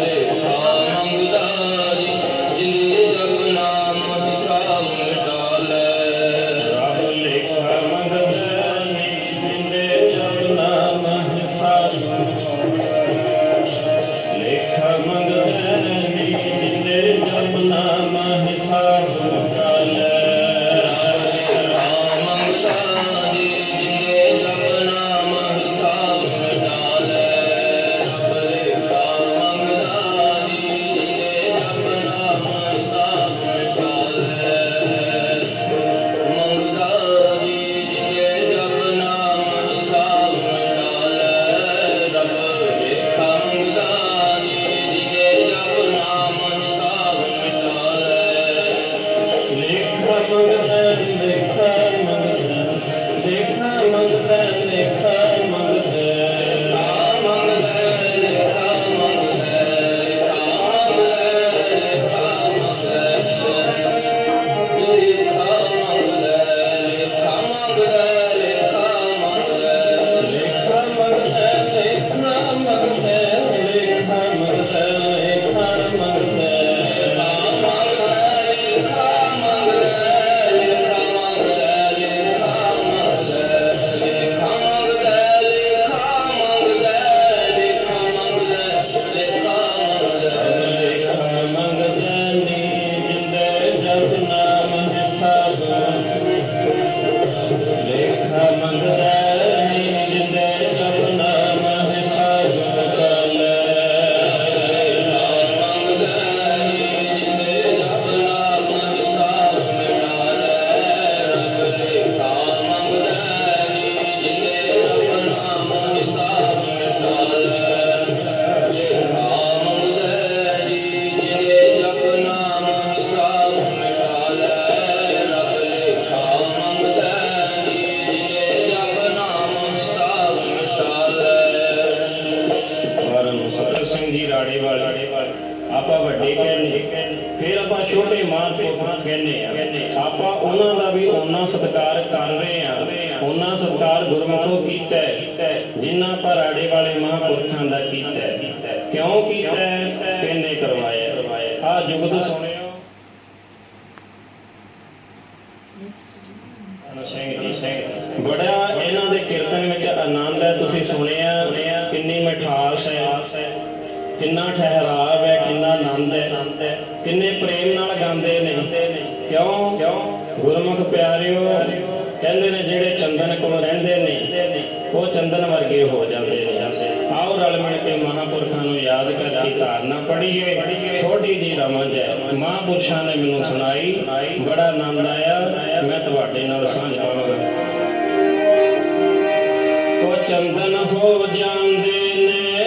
네, 아, 세상 구단이 Hallelujah. ਉਹਨਾਂ ਦਾ ਵੀ ਉਹਨਾਂ ਸਤਿਕਾਰ ਕਰ ਰਹੇ ਆ ਉਹਨਾਂ ਸਤਿਕਾਰ ਗੁਰਮੁਖੋ ਕੀਤਾ ਜਿਨ੍ਹਾਂ ਆਪਾਂ ਵਾਲੇ ਮਹਾਂਪੁਰਖਾਂ ਦਾ ਕੀਤਾ ਕਿਉਂ ਕੀਤਾ ਹੈ? ਕਰਵਾਇਆ ਆ ਜੁਗਤ ਸੁਣਿਓ। ਬੜਾ ਇਹਨਾਂ ਦੇ ਕੀਰਤਨ ਵਿੱਚ ਆਨੰਦ ਹੈ। ਤੁਸੀਂ ਸੁਣਿਆ ਕਿੰਨੀ ਮਿਠਾਸ ਹੈ। ਕਿੰਨਾ ਠਹਿਰਾਵ ਹੈ, ਕਿੰਨਾ ਆਨੰਦ ਹੈ। ਕਿੰਨੇ ਪ੍ਰੇਮ ਨਾਲ ਗਾਉਂਦੇ ਨੇ। ਕਿਉਂ? ਗੁਰਮੁਖ ਪਿਆਰਿਓ, ਕਹਿੰਦੇ ਨੇ ਜਿਹੜੇ ਚੰਦਨ ਕੋਲ ਰਹਿੰਦੇ ਨੇ, ਉਹ ਚੰਦਨ ਵਰਗੇ ਹੋ ਜਾਂਦੇ ਨੇ। ਆਓ ਰਲ ਮਿਲ ਕੇ ਮਹਾਪੁਰਖਾਂ ਨੂੰ ਯਾਦ ਕਰਕੇ ਧਾਰਨਾ ਪੜ੍ਹੀਏ। ਛੋਟੀ ਜੀ ਰਮਜ ਹੈ। ਮਹਾਪੁਰਸ਼ਾਂ ਨੇ ਮੈਨੂੰ ਸੁਣਾਈ, ਬੜਾ ਆਨੰਦ ਆਇਆ। ਮੈਂ ਤੁਹਾਡੇ ਨਾਲ ਸਾਂਝਾ ਪਾਵਾਂਗਾ ਉਹ ਚੰਦਨ ਹੋ ਜਾਂਦੇ ਨੇ।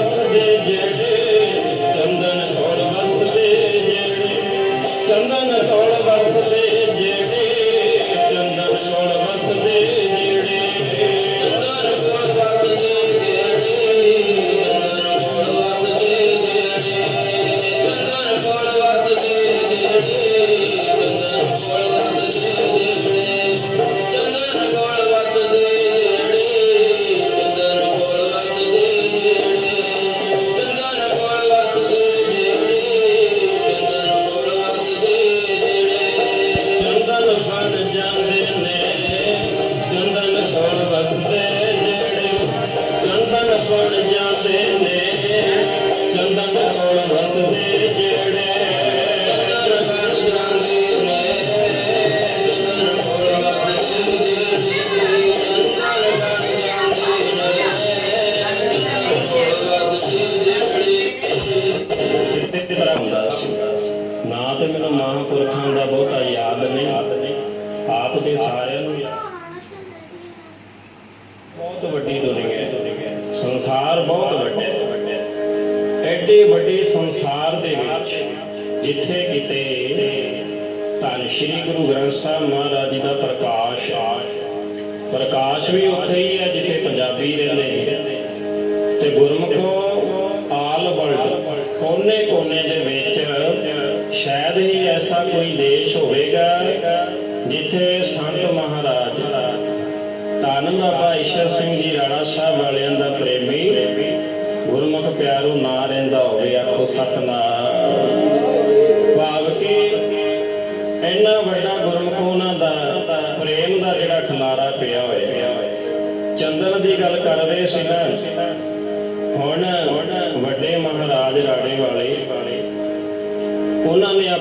Deus. ਦਾ ਯਾਦ ਨਹੀਂ ਆਪ ਦੇ ਸਾਰਿਆਂ ਨੂੰ ਯਾਦ। ਬਹੁਤ ਵੱਡੀ ਦੁਨੀਆ ਹੈ। ਸੰਸਾਰ ਬਹੁਤ ਵੱਡਾ ਹੈ। ਐਡੇ ਵੱਡੇ ਸੰਸਾਰ ਦੇ ਵਿੱਚ ਜਿੱਥੇ ਕਿਤੇ ਧੰਨ ਸ਼੍ਰੀ ਗੁਰੂ ਗ੍ਰੰਥ ਸਾਹਿਬ ਮਹਾਰਾਜ ਜੀ ਦਾ ਪ੍ਰਕਾਸ਼ ਆ। ਪ੍ਰਕਾਸ਼ ਵੀ ਉੱਥੇ ਹੀ ਹੈ ਜਿੱਥੇ ਪੰਜਾਬੀ ਰਹਿੰਦੇ ਨੇ। ਤੇ ਗੁਰਮਖੋ ਆਲ ਵਰਲਡ ਕੋਨੇ-ਕੋਨੇ ਦੇ ਵਿੱਚ ਸ਼ਾਇਦ ਹੀ ਐਸਾ ਕੋਈ ਦੇਸ਼ ਹੋਵੇਗਾ ਜਿੱਥੇ ਸੰਤ ਮਹਾਰਾਜ ਧੰਨ ਬਾਬਾ ਈਸ਼ਰ ਸਿੰਘ ਜੀ ਰਾਣਾ ਸਾਹਿਬ ਵਾਲਿਆਂ ਦਾ ਪ੍ਰੇਮੀ ਗੁਰਮੁਖ ਪਿਆਰੋ ਨਾ ਰਹਿੰਦਾ ਹੋਵੇ, ਆਖੋ ਸਤਨਾਮ।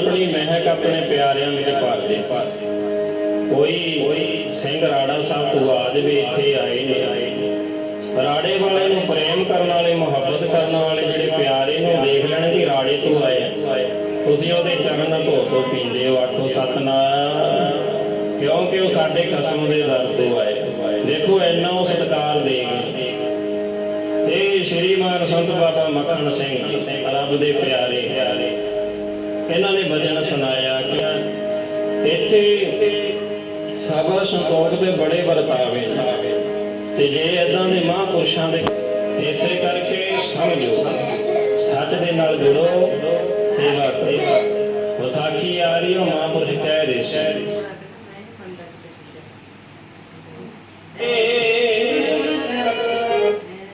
ਆਪਣੀ ਮਹਿਕ ਆਪਣੇ ਪਿਆਰਿਆਂ ਵਿੱਚ ਭਰ ਦਿੱਤੀ ਕੋਈ ਸਿੰਘ ਰਾੜਾ ਸਾਹਿਬ ਤੋਂ ਆ ਜਾਵੇ ਇੱਥੇ ਆਏ ਨੇ ਰਾੜੇ ਵਾਲੇ ਨੂੰ ਪ੍ਰੇਮ ਕਰਨ ਵਾਲੇ, ਮੁਹੱਬਤ ਕਰਨ ਵਾਲੇ ਜਿਹੜੇ ਪਿਆਰੇ ਨੂੰ ਦੇਖ ਲੈਣ ਕਿ ਰਾੜੇ ਤੋਂ ਆਏ ਤੁਸੀਂ ਉਹਦੇ ਚਰਨ ਧੋ ਧੋ ਪੀਂਦੇ ਹੋ, ਆਖੋ, ਸਤਨਾਮ, ਕਿਉਂਕਿ ਉਹ ਸਾਡੇ ਕਸਮ ਦੇ ਦਰ ਤੋਂ ਆਏ। ਦੇਖੋ, ਇੰਨਾ ਉਹ ਸਤਿਕਾਰ ਦੇ ਗਏ ਇਹ ਸ਼੍ਰੀਮਾਨ ਸੰਤ ਬਾਬਾ ਮੱਖਣ ਸਿੰਘ, ਰੱਬ ਦੇ ਪਿਆਰੇ। ਇਹਨਾਂ ਨੇ ਭਜਨ ਸੁਣਾਇਆ ਕਿ ਇੱਥੇ ਸਭਾ ਸੰਤੋਖ ਦੇ ਬੜੇ ਵਰਤਾਵੇ ਤੇ ਜੇ ਇਦਾਂ ਦੇ ਮਹਾਂਪੁਰਸ਼ਾਂ ਦੇ ਇਸੇ ਕਰਕੇ ਸਮਝੋ, ਸੱਚ ਦੇ ਨਾਲ ਜੁੜੋ, ਸੇਵਾ ਕਰੋ ਵਿਸਾਖੀ ਆ ਰਹੀ ਹੈ ਮਹਾਂਪੁਰਸ਼ ਕਹਿ ਰਹੇ ਸੀ।